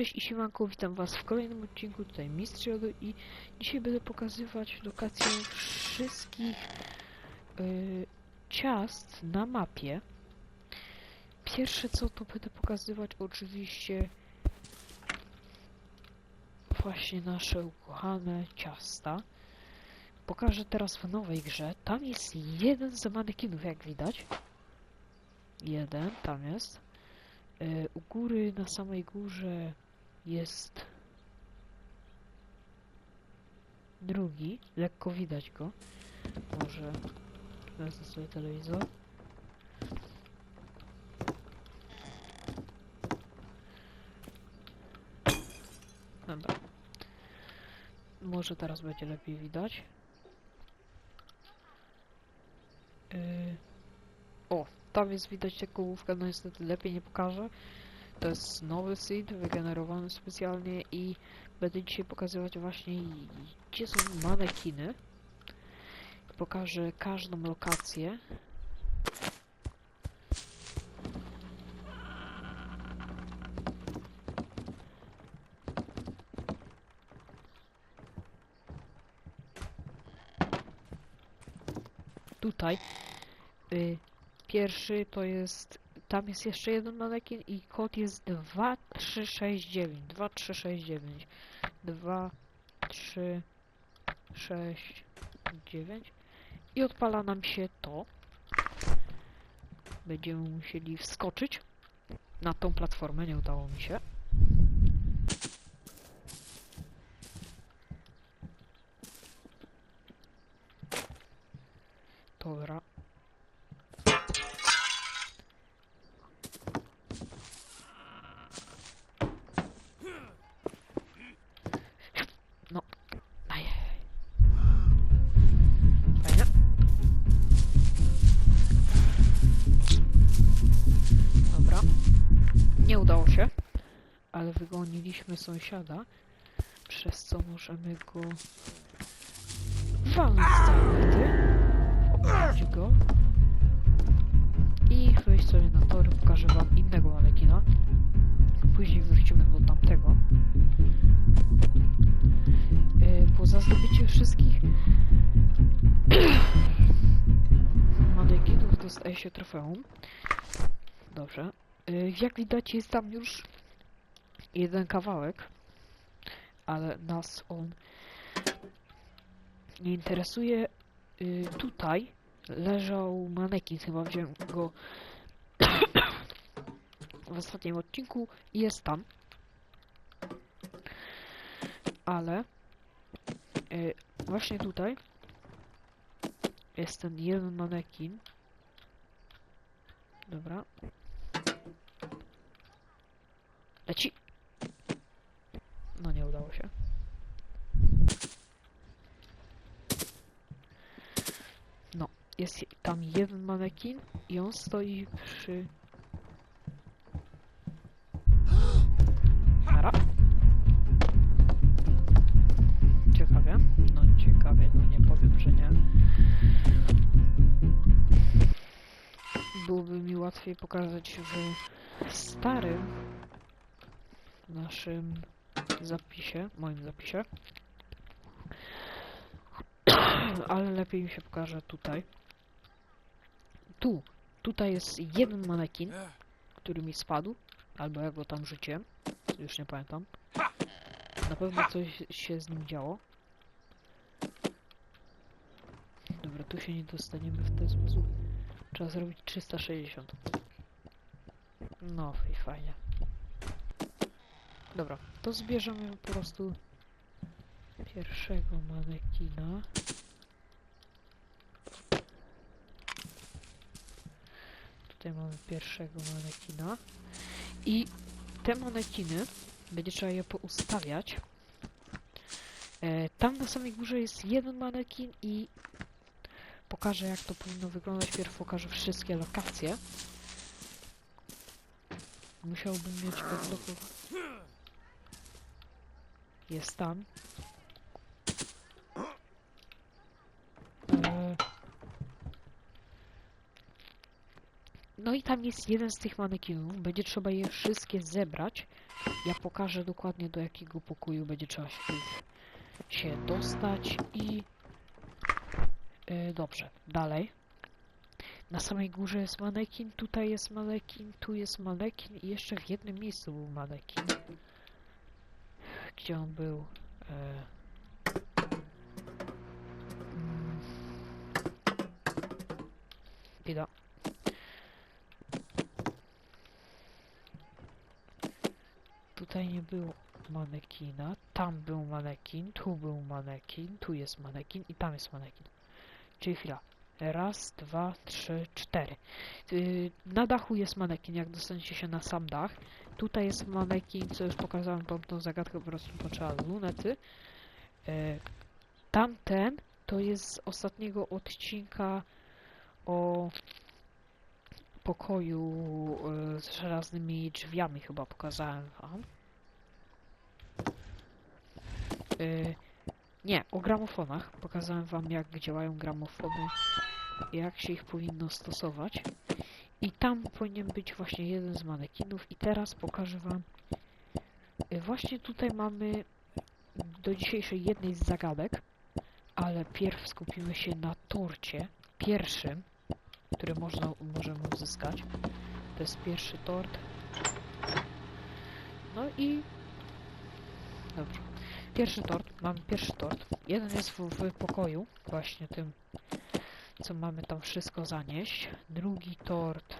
Cześć i siemanko, witam was w kolejnym odcinku, tutaj Mistrz Jodo i dzisiaj będę pokazywać lokację wszystkich y, ciast na mapie. Pierwsze co to będę pokazywać oczywiście właśnie nasze ukochane ciasta. Pokażę teraz w nowej grze. Tam jest jeden z manekinów, jak widać. Jeden, tam jest. Y, u góry, na samej górze jest drugi, lekko widać go. Może wezmę sobie telewizor. Dobra. Może teraz będzie lepiej widać. Yy... O, tam jest widać tę kołówkę, no niestety lepiej nie pokażę. To jest nowy seed wygenerowany specjalnie i będę dzisiaj pokazywać właśnie gdzie są manekiny. Pokażę każdą lokację. Tutaj. Y, pierwszy to jest tam jest jeszcze jeden manekin i kod jest 2369. 2369. 2369. I odpala nam się to. Będziemy musieli wskoczyć na tą platformę, nie udało mi się. Sąsiada. Przez co możemy go walnąć z targety. Obrócić go. I wejść sobie na tory. Pokażę wam innego manekina. Później wrócimy do tamtego. Yy, zdobyciu wszystkich manekinów dostaje się trofeum. Dobrze. Yy, jak widać jest tam już jeden kawałek, ale nas on nie interesuje. Yy, tutaj leżał manekin, chyba wziąłem go w ostatnim odcinku i jest tam. Ale y, właśnie tutaj jest ten jeden manekin. Dobra. Leci. No nie udało się. No, jest je- tam jeden manekin i on stoi przy... Nara. Ciekawie. No ciekawie, no nie powiem, że nie. Byłoby mi łatwiej pokazać w starym naszym zapisie, moim zapisie. Ale lepiej mi się pokaże tutaj. Tu. Tutaj jest jeden manekin, który mi spadł. Albo ja go tam rzuciłem. Już nie pamiętam. Na pewno coś się z nim działo. Dobra, tu się nie dostaniemy w ten sposób. Trzeba zrobić 360. No i fajnie. Dobra, to zbierzemy po prostu pierwszego manekina. Tutaj mamy pierwszego manekina. I te manekiny będzie trzeba je poustawiać. E, tam na samej górze jest jeden manekin i pokażę jak to powinno wyglądać. Pierw pokażę wszystkie lokacje. Musiałbym mieć odblokowane. Jest tam. E, no i tam jest jeden z tych manekinów. Będzie trzeba je wszystkie zebrać. Ja pokażę dokładnie do jakiego pokoju będzie trzeba się, się dostać i... Yy, dobrze, dalej. Na samej górze jest manekin, tutaj jest manekin, tu jest manekin i jeszcze w jednym miejscu był manekin. Gdzie on był? E... Mm. Tutaj nie było manekina, tam był manekin, tu był manekin, tu jest manekin i tam jest manekin. Czyli chwila. Raz, dwa, trzy, cztery. Yy, na dachu jest manekin, jak dostaniecie się na sam dach. Tutaj jest manekin, co już pokazałem wam tą zagadkę, po prostu potrzeba lunety. Yy, tamten to jest z ostatniego odcinka o pokoju yy, z żelaznymi drzwiami chyba pokazałem wam. Yy, nie, o gramofonach. Pokazałem wam jak działają gramofony jak się ich powinno stosować. I tam powinien być właśnie jeden z manekinów i teraz pokażę wam y, właśnie tutaj mamy do dzisiejszej jednej z zagadek, ale pierw skupimy się na torcie pierwszym, który można, możemy uzyskać. To jest pierwszy tort. No i dobrze. Pierwszy tort, mamy pierwszy tort. Jeden jest w, w pokoju, właśnie tym, co mamy tam wszystko zanieść. Drugi tort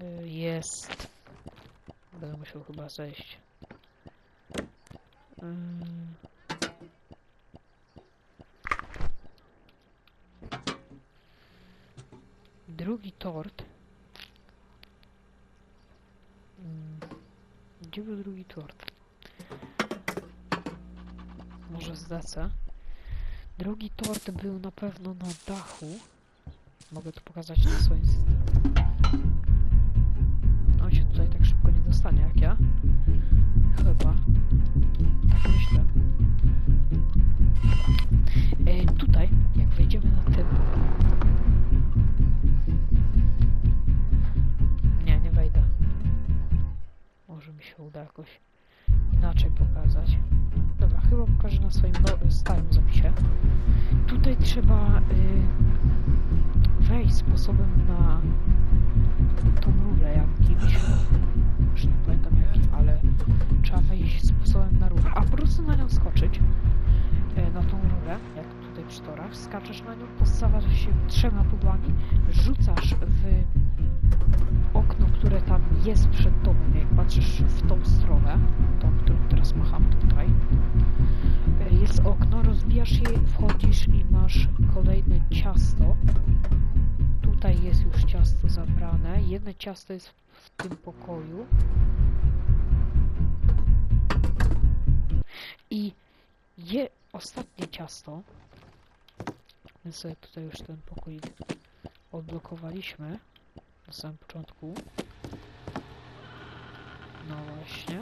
y, jest... Będę musiał chyba zejść. Ym. Drugi tort. Ym. Gdzie był drugi tort? Może zlecę. Drugi tort był na pewno na dachu. Mogę to pokazać na swoim... On się tutaj tak szybko nie dostanie jak ja. Chyba. Tak myślę. E, tutaj, jak wejdziemy na tym... Nie, nie wejdę. Może mi się uda jakoś inaczej pokazać. Dobra, chyba pokażę na swoim starym zapisie. Tutaj trzeba y, wejść sposobem na tą rurę jakimś. Już nie pamiętam jakim, ale trzeba wejść sposobem na rurę. A po prostu na nią skoczyć. y, Na tą rurę, jak tutaj przy torach. Skaczesz na nią, postawiasz się trzema pudłami, rzucasz w które tam jest przed tobą, jak patrzysz w tą stronę, tą, którą teraz macham tutaj, jest okno, rozbijasz je, wchodzisz i masz kolejne ciasto. Tutaj jest już ciasto zabrane. Jedno ciasto jest w tym pokoju. I je ostatnie ciasto. My sobie tutaj już ten pokój odblokowaliśmy na samym początku. No właśnie.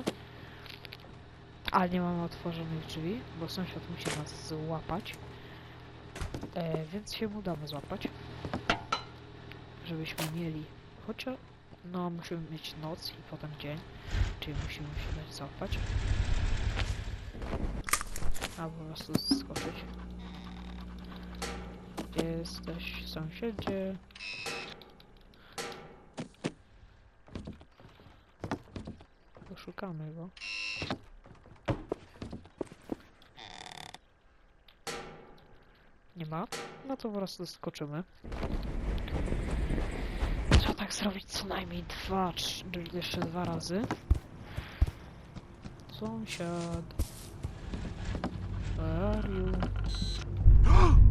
Ale nie mamy otworzonych drzwi, bo sąsiad musi nas złapać. E, więc się mu damy złapać. Żebyśmy mieli chociaż... No, musimy mieć noc i potem dzień. Czyli musimy się dać złapać. Albo po prostu skoczyć. Gdzie jesteś, sąsiedzie? Poszukamy go. Nie ma? No to po prostu. Trzeba tak zrobić co najmniej dwa, trzy, jeszcze dwa razy. Sąsiad. Where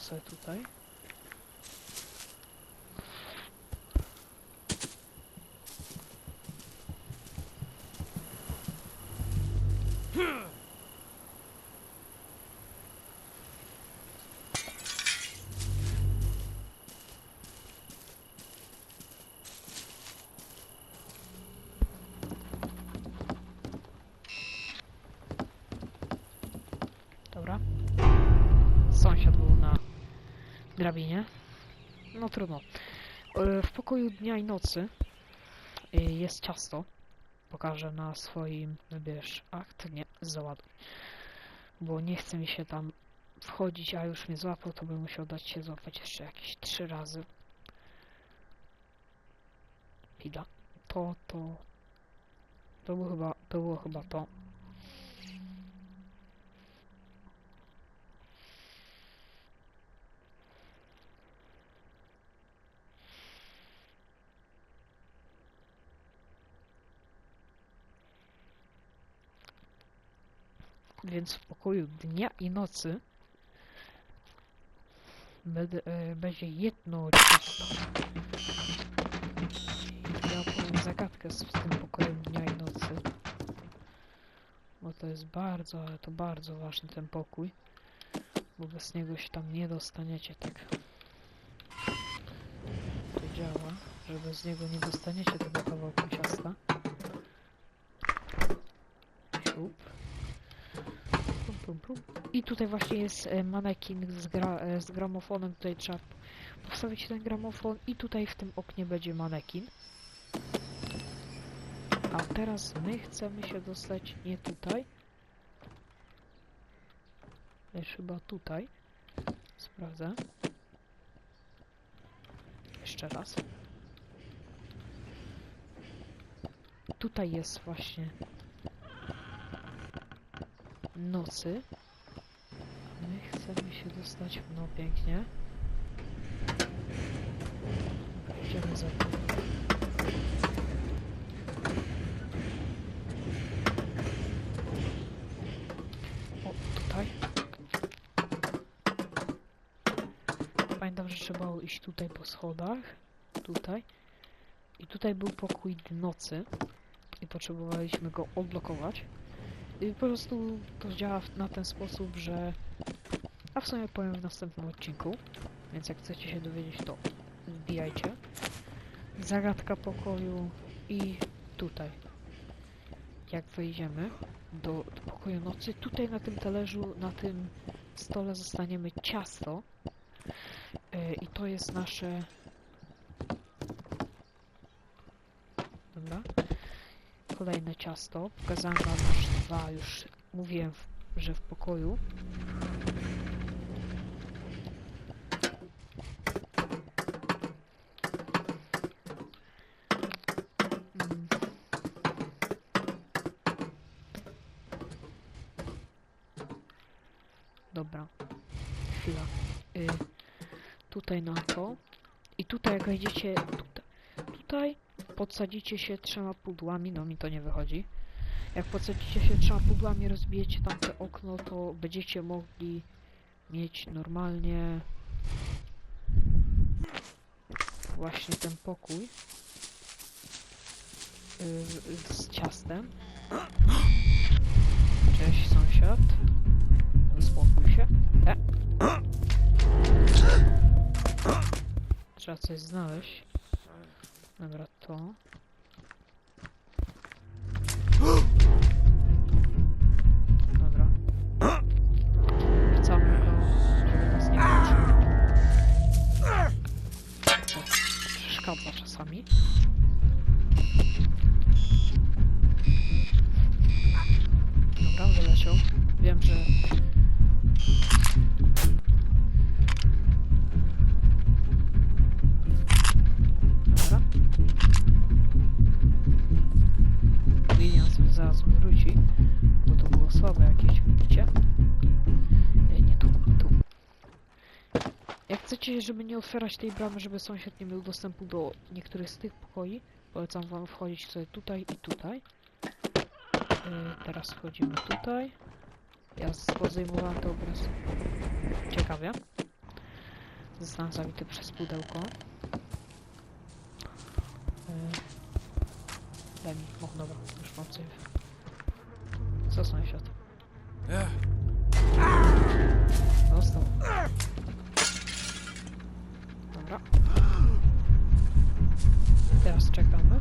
sobie tutaj. Drabinie. No trudno. E, W pokoju dnia i nocy e, jest ciasto. Pokażę na swoim, wybierz akt, nie, załaduj. Bo nie chce mi się tam wchodzić, a już mnie złapał, to bym musiał dać się złapać jeszcze jakieś trzy razy. Chwila. To, to... To było chyba, to było chyba to. Więc w pokoju dnia i nocy e, będzie jedno ja powiem zagadkę z tym pokojem dnia i nocy. Bo to jest bardzo, ale to bardzo ważny ten pokój. Bo bez niego się tam nie dostaniecie tak. To działa, że bez niego nie dostaniecie tego kawałku ciasta. Tutaj właśnie jest e, manekin z, gra, e, z gramofonem. Tutaj trzeba postawić ten gramofon i tutaj w tym oknie będzie manekin. A teraz my chcemy się dostać nie tutaj, lecz chyba tutaj. Sprawdzę. Jeszcze raz. Tutaj jest właśnie nocy. A my chcemy się dostać, no pięknie. Idziemy za tym. O, tutaj. Pamiętam, że trzeba iść tutaj po schodach. Tutaj. I tutaj był pokój nocy. I potrzebowaliśmy go odblokować. I po prostu to działa na ten sposób, że... W sumie powiem w następnym odcinku. Więc jak chcecie się dowiedzieć, to wbijajcie. Zagadka pokoju i tutaj. Jak wejdziemy do, do pokoju nocy, tutaj na tym talerzu, na tym stole zostaniemy ciasto. E, I to jest nasze... Dobra. Kolejne ciasto. Pokazałem wam już dwa, już mówiłem, że w pokoju. Mm. Dobra. Chwila. Y, tutaj na to. Tutaj jak wejdziecie tutaj, tutaj podsadzicie się trzema pudłami, no mi to nie wychodzi. Jak podsadzicie się trzema pudłami, rozbijecie tamte okno, to będziecie mogli mieć normalnie właśnie ten pokój yy, z ciastem. Cześć sąsiad. Uspokój się. E. Trzeba coś znaleźć. Dobra, to. Chcecie, żeby nie otwierać tej bramy, żeby sąsiad nie miał dostępu do niektórych z tych pokoi, polecam wam wchodzić sobie tutaj i tutaj. E, Teraz wchodzimy tutaj. Ja zdejmowałem to obraz. Ciekawie. Zostałem zabity przez pudełko. E, Daj mi, o dobra, już mam coś. Co sąsiad? Dostał. Dobra. Teraz czekamy.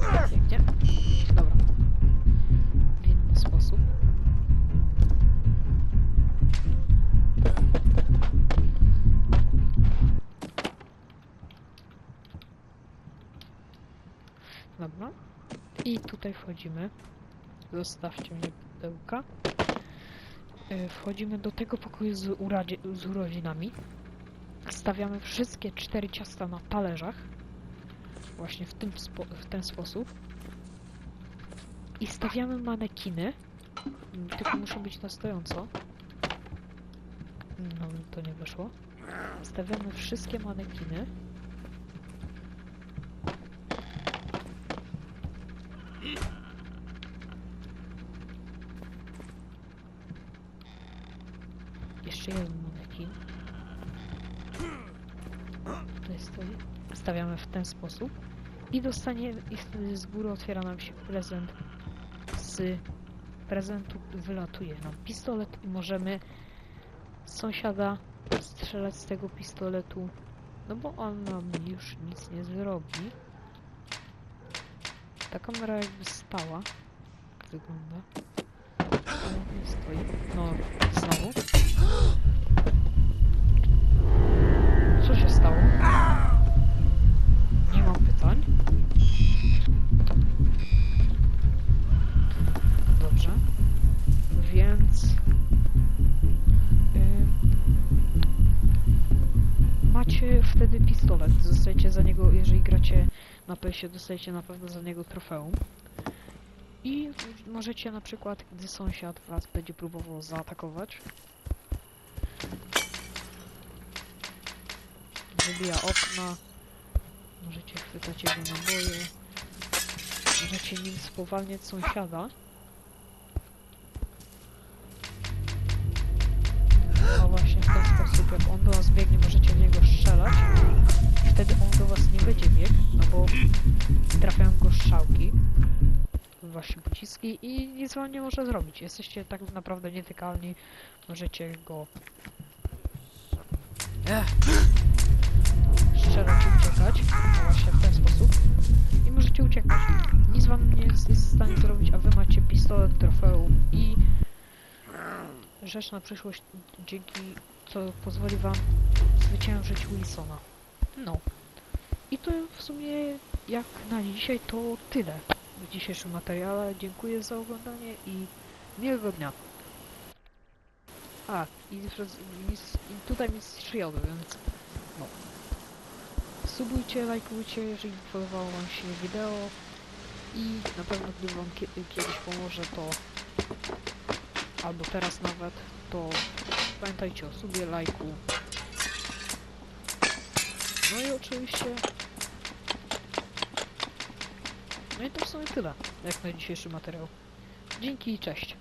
Tak, pięknie. Dobra. W inny sposób. Dobra. I tutaj wchodzimy. Zostawcie mnie pudełka. E, Wchodzimy do tego pokoju z, uradzie, z urodzinami. Stawiamy wszystkie cztery ciasta na talerzach. Właśnie w, tym w ten sposób. I stawiamy manekiny. Tylko muszą być na stojąco. No, to nie wyszło. Stawiamy wszystkie manekiny. Jeszcze jeden manekin. Tutaj stoi. Stawiamy w ten sposób. I dostanie, i wtedy z góry otwiera nam się prezent. Z prezentu wylatuje nam pistolet i możemy sąsiada strzelać z tego pistoletu. No bo on nam już nic nie zrobi. Ta kamera jakby stała. Jak wygląda. Nie stoi. No, znowu. Co się stało? Macie wtedy pistolet. Dostajecie za niego, jeżeli gracie na PS, dostajecie na pewno za niego trofeum. I możecie na przykład, gdy sąsiad was będzie próbował zaatakować, wybija okna, możecie chwytać jego naboje, możecie nim spowalniać sąsiada. Pociski i nic wam nie może zrobić. Jesteście tak naprawdę nietykalni, możecie go Ech. strzelać i uciekać, no właśnie w ten sposób i możecie uciekać. Nic wam nie jest w stanie zrobić, a wy macie pistolet, trofeum i rzecz na przyszłość, dzięki co pozwoli wam zwyciężyć Wilsona. No. I to w sumie jak na dzisiaj to tyle dzisiejszym materiale. Dziękuję za oglądanie i miłego dnia. A, i, i tutaj mistrz jody, więc no. Subujcie, lajkujcie, jeżeli podobało wam się wideo i na pewno gdy wam kie kiedyś pomoże to albo teraz nawet, to pamiętajcie o subie, lajku. No i oczywiście no i to w sumie tyle, jak na dzisiejszy materiał. Dzięki i cześć.